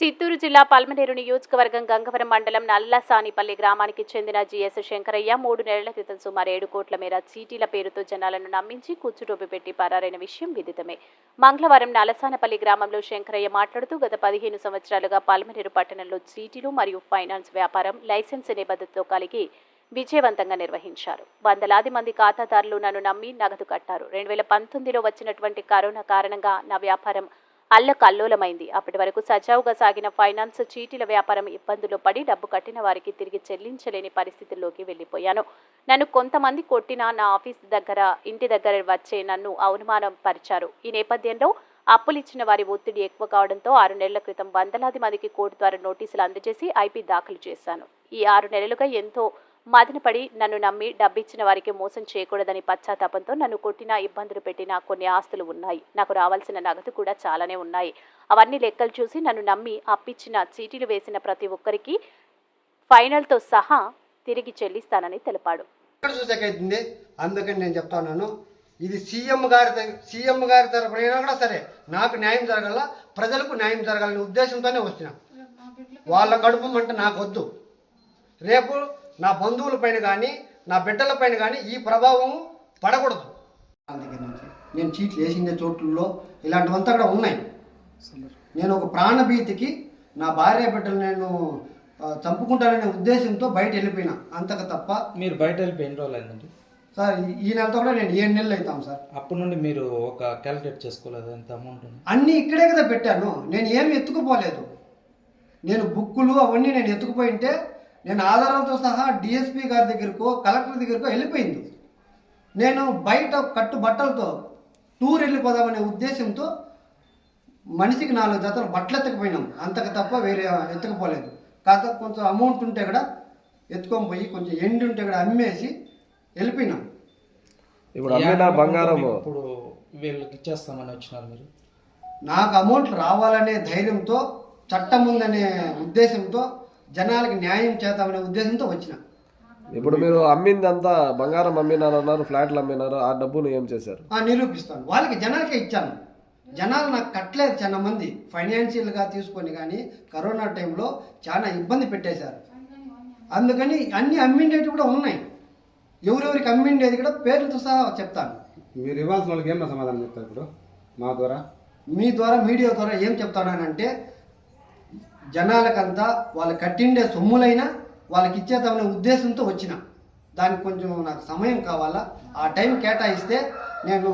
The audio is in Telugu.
చిత్తూరు జిల్లా పల్మనేరు నియోజకవర్గం గంగవరం మండలం నల్లసానిపల్లి గ్రామానికి చెందిన జిఎస్ శంకరయ్య మూడు నెలల క్రితం సుమారు ఏడు కోట్ల మేర చీటీల పేరుతో జనాలను నమ్మించి కూచుటోపి పెట్టి పరారైన విషయం విదితమే. మంగళవారం నల్లసానపల్లి గ్రామంలో శంకరయ్య మాట్లాడుతూ గత పదిహేను సంవత్సరాలుగా పల్మనేరు పట్టణంలో చీటీలు మరియు ఫైనాన్స్ వ్యాపారం లైసెన్స్ నిబద్ధతతో కలిగి విజయవంతంగా నిర్వహించారు. వందలాది మంది ఖాతాదారులు నన్ను నమ్మి నగదు కట్టారు. రెండు వేల పంతొమ్మిదిలో వచ్చినటువంటి కరోనా కారణంగా నా వ్యాపారం అల్లకల్లోలమైంది. అప్పటి వరకు సజావుగా సాగిన ఫైనాన్స్ చీటీల వ్యాపారం ఇబ్బందులు పడి డబ్బు కట్టిన వారికి తిరిగి చెల్లించలేని పరిస్థితుల్లోకి వెళ్ళిపోయాను. నన్ను కొంతమంది కొట్టిన నా ఆఫీస్ దగ్గర ఇంటి దగ్గర వచ్చే నన్ను అవమానం పరిచారు. ఈ నేపథ్యంలో అప్పులిచ్చిన వారి ఒత్తిడి ఎక్కువ కావడంతో ఆరు నెలల క్రితం వందలాది మందికి కోర్టు ద్వారా నోటీసులు అందజేసి ఐపీ దాఖలు చేశాను. ఈ ఆరు నెలలుగా ఎంతో మదనపడి నన్ను నమ్మి డబ్బిచ్చిన వారికి మోసం చేయకూడదని పశ్చాత్తాపంతో నన్ను కొట్టిన ఇబ్బందులు పెట్టినా కొన్ని ఆస్తులు ఉన్నాయి. నాకు రావాల్సిన నగదు కూడా చాలానే ఉన్నాయి. అవన్నీ లెక్కలు చూసి నన్ను నమ్మి అప్పిచ్చిన చీటీలు వేసిన ప్రతి ఒక్కరికి ఫైనల్తో సహా తిరిగి చెల్లిస్తానని తెలిపాడు. అందుకని నేను చెప్తాను ఇది సీఎం గారి సీఎం గారి తరపున కూడా సరే నాకు న్యాయం జరగాల ప్రజలకు న్యాయం జరగాలనే ఉద్దేశంతోనే వచ్చిన వాళ్ళ కడుపు అంటే నాకు వద్దు రేపు నా బంధువుల పైన కానీ నా బిడ్డల పైన కానీ ఈ ప్రభావం పడకూడదు. దగ్గర నుంచి నేను చీట్లు వేసిన చోట్లలో ఇలాంటివంతా కూడా ఉన్నాయి. నేను ఒక ప్రాణభీతికి నా భార్య బిడ్డలు నేను చంపుకుంటాననే ఉద్దేశంతో బయట వెళ్ళిపోయినా. అంతకు తప్ప మీరు బయట వెళ్ళిపోయి ఎన్ని రోజులు అయిందండి? సార్ ఈ- నెలతో కూడా నేను ఏడు నెలలు అవుతాం సార్. అప్పటి నుండి మీరు ఒక క్యాలిక్యులేట్ చేసుకోలేదు ఎంత అమౌంట్ ఉంది? అన్నీ ఇక్కడే కదా పెట్టాను. నేను ఏమి ఎత్తుకుపోలేదు. నేను బుక్కులు అవన్నీ నేను ఎత్తుకుపోయింటే నేను ఆధారాలతో సహా డిఎస్పీ గారి దగ్గరకో కలెక్టర్ దగ్గరకో వెళ్ళిపోయింది. నేను బయట కట్టు బట్టలతో టూర్ వెళ్ళిపోదామనే ఉద్దేశంతో మనిషికి నాలుగు జతలు బట్టలు ఎత్తుకుపోయినాం. అంతకు తప్ప వేరే ఎత్తుకుపోలేదు. కాకపోతే కొంచెం అమౌంట్ ఉంటే కూడా ఎత్తుకొని పోయి కొంచెం ఎండి ఉంటే కూడా అమ్మేసి వెళ్ళిపోయినాం. ఇప్పుడు అమ్మిన బంగారము? ఇప్పుడు వీళ్ళకి ఇచ్చేస్తామని వచ్చినారు మీరు? నాకు అమౌంట్ రావాలనే ధైర్యంతో చట్టం ఉందనే ఉద్దేశంతో జనాలకి న్యాయం చేద్దామనే ఉద్దేశంతో వచ్చిన. ఇప్పుడు మీరు అమ్మిందంతా బంగారం అమ్మినారన్నారు ఫ్లాట్లు అమ్మినారు ఆ డబ్బును ఏం చేశారు? ఆ, నిరూపిస్తాను. వాళ్ళకి జనాలకే ఇచ్చాను. జనాలు నాకు కట్టలేదు చాలా మంది. ఫైనాన్షియల్గా తీసుకొని కానీ కరోనా టైంలో చాలా ఇబ్బంది పెట్టేశారు. అందుకని అన్ని అమ్మిండేవి కూడా ఉన్నాయి. ఎవరెవరికి అమ్మిండేది కూడా పేర్లతో సహా చెప్తాను. మీరు ఇవ్వాల్సిన వాళ్ళకి ఏమన్నా సమాధానం చెప్తారు ఇప్పుడు? మా ద్వారా? మీ ద్వారా మీడియా ద్వారా ఏం చెప్తానంటే జనాలకంతా వాళ్ళు కట్టిండే సొమ్ములైనా వాళ్ళకి ఇచ్చేద్దామనే ఉద్దేశంతో వచ్చిన. దానికి కొంచెం నాకు సమయం కావాలా? ఆ టైం కేటాయిస్తే నేను